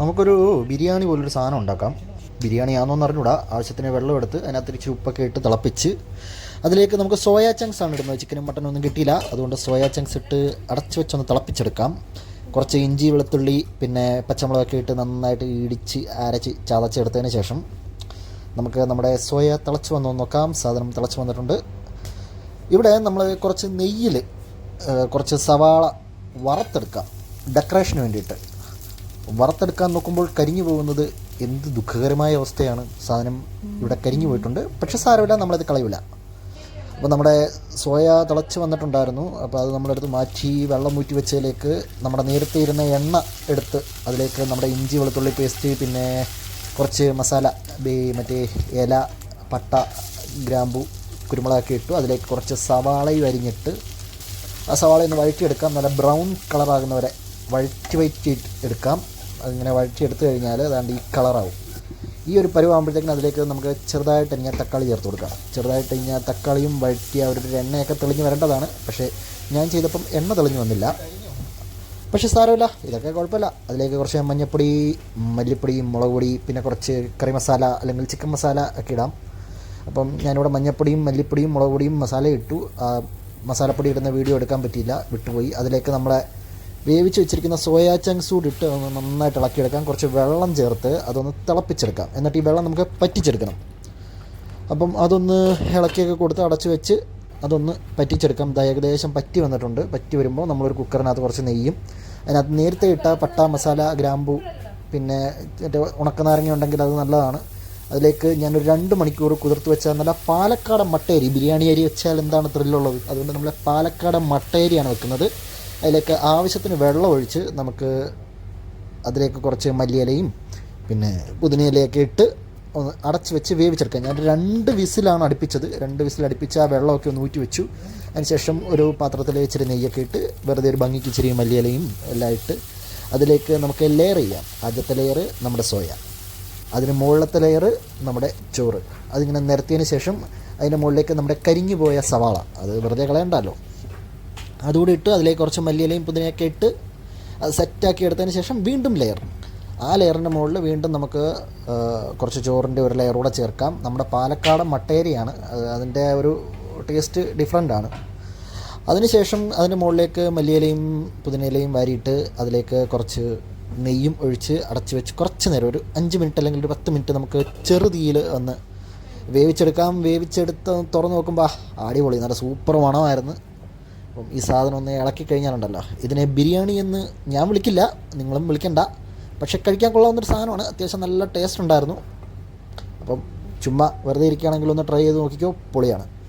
നമുക്കൊരു ബിരിയാണി പോലൊരു സാധനം ഉണ്ടാക്കാം. ബിരിയാണി ആണെന്നൊന്നും അറിഞ്ഞൂടാ. ആവശ്യത്തിന് വെള്ളം എടുത്ത് അതിനകത്ത് ഇച്ചിരി ഉപ്പൊക്കെ ഇട്ട് തിളപ്പിച്ച് അതിലേക്ക് നമുക്ക് സോയ ചങ്ക്സ് ആണ് ഇടുന്നത്. ചിക്കനും മട്ടനും ഒന്നും കിട്ടിയില്ല. അതുകൊണ്ട് സോയ ചങ്ക്സ് ഇട്ട് അടച്ചു വെച്ചൊന്ന് തിളപ്പിച്ചെടുക്കാം. കുറച്ച് ഇഞ്ചി വെളുത്തുള്ളി പിന്നെ പച്ചമുളകൊക്കെ ഇട്ട് നന്നായിട്ട് ഇടിച്ച് അരച്ച് ചതച്ചെടുത്തതിന് ശേഷം നമുക്ക് നമ്മുടെ സോയ തിളച്ച് വന്നു നോക്കാം. സാധനം തിളച്ച് വന്നിട്ടുണ്ട്. ഇവിടെ നമ്മൾ കുറച്ച് നെയ്യിൽ കുറച്ച് സവാള വറുത്തെടുക്കാം. ഡെക്കറേഷന് വേണ്ടിയിട്ട്. വറുത്തെടുക്കാൻ നോക്കുമ്പോൾ കരിഞ്ഞു പോകുന്നത് എന്ത് ദുഃഖകരമായ അവസ്ഥയാണ്. സാധനം ഇവിടെ കരിഞ്ഞു പോയിട്ടുണ്ട്. പക്ഷെ സാരമില്ല നമ്മളത് കളയില്ല അപ്പോൾ നമ്മുടെ സോയ തിളച്ച് വന്നിട്ടുണ്ടായിരുന്നു. അപ്പോൾ അത് നമ്മളെടുത്ത് മാറ്റി വെള്ളം ഊറ്റി വെച്ചതിലേക്ക് നമ്മുടെ നേരത്തെ ഇരുന്ന എണ്ണ എടുത്ത് അതിലേക്ക് നമ്മുടെ ഇഞ്ചി വെളുത്തുള്ളി പേസ്റ്റ് പിന്നെ കുറച്ച് മസാല മറ്റേ ഇല പട്ട ഗ്രാമ്പു കുരുമുളകൊക്കെ ഇട്ടു. അതിലേക്ക് കുറച്ച് സവാളയും അരിഞ്ഞിട്ട് ആ സവാള ഒന്ന് വഴറ്റിയെടുക്കാം. നല്ല ബ്രൗൺ കളറാകുന്നവരെ വഴറ്റി വഴറ്റി എടുക്കാം. അതിങ്ങനെ വഴറ്റി എടുത്തു കഴിഞ്ഞാൽ അതാണ്ട് ഈ കളറാവും. ഈ ഒരു പരുവാകുമ്പോഴത്തേക്കും അതിലേക്ക് നമുക്ക് ചെറുതായിട്ട് ഇങ്ങനെ തക്കാളി ചേർത്ത് കൊടുക്കാം. ചെറുതായിട്ട് ഇങ്ങനെ തക്കാളിയും വഴറ്റി അവരുടെ എണ്ണയൊക്കെ തെളിഞ്ഞ് വരേണ്ടതാണ്. പക്ഷേ ഞാൻ ചെയ്തപ്പം എണ്ണ തെളിഞ്ഞ് വന്നില്ല. പക്ഷേ സാരമില്ല ഇതൊക്കെ കുഴപ്പമില്ല. അതിലേക്ക് കുറച്ച് മഞ്ഞപ്പൊടി മല്ലിപ്പൊടി മുളക് പൊടി പിന്നെ കുറച്ച് കറി മസാല അല്ലെങ്കിൽ ചിക്കൻ മസാല ഒക്കെ ഇടാം. അപ്പം ഞാനിവിടെ മഞ്ഞപ്പൊടിയും മല്ലിപ്പൊടിയും മുളക് പൊടിയും മസാല ഇട്ടു. മസാലപ്പൊടി ഇടുന്ന വീഡിയോ എടുക്കാൻ പറ്റിയില്ല വിട്ടുപോയി. അതിലേക്ക് നമ്മളെ വേവിച്ച് വെച്ചിരിക്കുന്ന സോയാ ചങ്ക്സ് കൂടി ഇട്ട് നന്നായിട്ട് ഇളക്കിയെടുക്കാം. കുറച്ച് വെള്ളം ചേർത്ത് അതൊന്ന് തിളപ്പിച്ചെടുക്കാം. എന്നിട്ട് ഈ വെള്ളം നമുക്ക് പറ്റിച്ചെടുക്കണം അപ്പം അതൊന്ന് ഇളക്കിയൊക്കെ കൊടുത്ത് അടച്ച് വെച്ച് അതൊന്ന് പറ്റിച്ചെടുക്കാം ഏകദേശം പറ്റി വന്നിട്ടുണ്ട്. പറ്റി വരുമ്പോൾ നമ്മളൊരു കുക്കറിനകത്ത് കുറച്ച് നെയ്യും അതിനകത്ത് നേരത്തെ ഇട്ട പട്ട മസാല ഗ്രാമ്പു പിന്നെ ഉണക്കനാരങ്ങ ഉണ്ടെങ്കിൽ അത് നല്ലതാണ്. അതിലേക്ക് ഞാനൊരു രണ്ട് മണിക്കൂർ കുതിർത്ത് വെച്ചാൽ നല്ല പാലക്കാടൻ മട്ടയരി ബിരിയാണി അരി വെച്ചാൽ എന്താണ് ത്രില്ലുള്ളത് അതുകൊണ്ട് നമ്മൾ പാലക്കാടൻ മട്ടയരിയാണ് വെക്കുന്നത്. അതിലേക്ക് ആവശ്യത്തിന് വെള്ളം ഒഴിച്ച് നമുക്ക് അതിലേക്ക് കുറച്ച് മല്ലിയിലയും പിന്നെ പുതിനയിലയൊക്കെ ഇട്ട് ഒന്ന് അടച്ച് വെച്ച് വേവിച്ചെടുക്കാം. ഞാൻ രണ്ട് വിസിലാണ് അടുപ്പിച്ചത്. രണ്ട് വിസിൽ അടുപ്പിച്ച് ആ വെള്ളമൊക്കെ ഒന്ന് ഊറ്റി വെച്ചു. അതിനുശേഷം ഒരു പാത്രത്തിൽ ഇച്ചിരി നെയ്യൊക്കെ ഇട്ട് വെറുതെ ഒരു ഭംഗിക്ക് ഇച്ചിരി മല്ലിയിലയും എല്ലാം ഇട്ട് അതിലേക്ക് നമുക്ക് ലെയർ ചെയ്യാം. ആദ്യത്തെ ലെയർ നമ്മുടെ സോയ അതിന് മുകളിലത്തെ ലെയർ നമ്മുടെ ചോറ്. അതിങ്ങനെ നിരത്തിയതിന് ശേഷം അതിന്റെ മുകളിലേക്ക് നമ്മുടെ കരിഞ്ഞു പോയ സവാള. അത് വെറുതെ കളയണ്ടല്ലോ. അതുകൂടി ഇട്ട് അതിലേക്ക് കുറച്ച് മല്ലിയിലയും പുതിനയൊക്കെ ഇട്ട് അത് സെറ്റാക്കി എടുത്തതിന് ശേഷം വീണ്ടും ലെയർ ആ ലെയറിന്റെ മുകളിൽ വീണ്ടും നമുക്ക് കുറച്ച് ചോറിന്റെ ഒരു ലെയർ കൂടെ ചേർക്കാം. നമ്മുടെ പാലക്കാടൻ മട്ടേരിയാണ്. അത് അതിന്റെ ഒരു ടേസ്റ്റ് ഡിഫറെന്റ് ആണ്. അതിനുശേഷം അതിന്റെ മുകളിലേക്ക് മല്ലിയിലയും പുതിനയിലയും വാരിയിട്ട് അതിലേക്ക് കുറച്ച് നെയ്യും ഒഴിച്ച് അടച്ച് വെച്ച് കുറച്ച് നേരം ഒരു അഞ്ച് മിനിറ്റ് അല്ലെങ്കിൽ ഒരു പത്ത് മിനിറ്റ് നമുക്ക് ചെറുതീയിൽ ഒന്ന് വേവിച്ചെടുക്കാം. വേവിച്ചെടുത്ത് തുറന്ന് നോക്കുമ്പോൾ അടിപൊളി. നല്ല സൂപ്പർ മണമായിരുന്നു. അപ്പം ഈ സാധനം ഒന്ന് ഇളക്കി കഴിഞ്ഞാലുണ്ടല്ലോ. ഇതിനെ ബിരിയാണി എന്ന് ഞാൻ വിളിക്കില്ല നിങ്ങളും വിളിക്കണ്ട. പക്ഷെ കഴിക്കാൻ കൊള്ളാവുന്നൊരു സാധനമാണ്. അത്യാവശ്യം നല്ല ടേസ്റ്റ് ഉണ്ടായിരുന്നു. അപ്പം ചുമ്മാ വെറുതെ ഇരിക്കുകയാണെങ്കിൽ ഒന്ന് ട്രൈ ചെയ്ത് നോക്കിക്കോ പൊളിയാണ്.